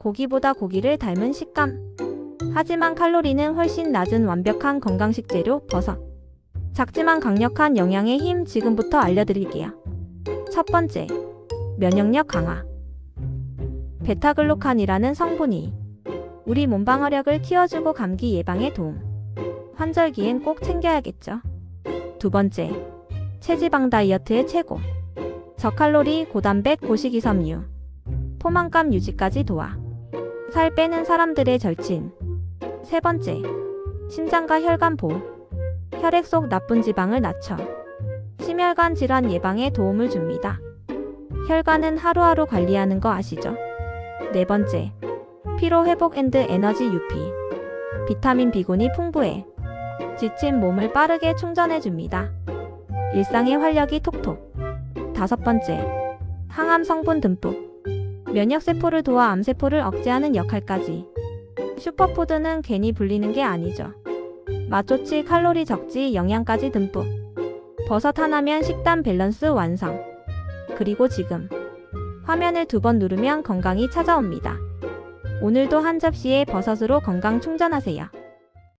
고기보다 고기를 닮은 식감. 하지만 칼로리는 훨씬 낮은 완벽한 건강식 재료 버섯. 작지만 강력한 영양의 힘 지금부터 알려드릴게요. 첫 번째, 면역력 강화. 베타글루칸이라는 성분이 우리 몸 방어력을 키워주고 감기 예방에 도움. 환절기엔 꼭 챙겨야겠죠. 두 번째, 체지방 다이어트의 최고. 저칼로리, 고단백, 고식이섬유. 포만감 유지까지 도와. 살 빼는 사람들의 절친. 세 번째, 심장과 혈관 보호. 혈액 속 나쁜 지방을 낮춰. 심혈관 질환 예방에 도움을 줍니다. 혈관은 하루하루 관리하는 거 아시죠? 네 번째, 피로 회복 앤드 에너지 유피. 비타민 B군이 풍부해. 지친 몸을 빠르게 충전해 줍니다. 일상의 활력이 톡톡. 다섯 번째, 항암 성분 듬뿍. 면역 세포를 도와 암세포를 억제하는 역할까지. 슈퍼푸드는 괜히 불리는 게 아니죠. 맛 좋지 칼로리 적지 영양까지 듬뿍. 버섯 하나면 식단 밸런스 완성. 그리고 지금 화면을 두 번 누르면 건강이 찾아옵니다. 오늘도 한 접시의 버섯으로 건강 충전하세요.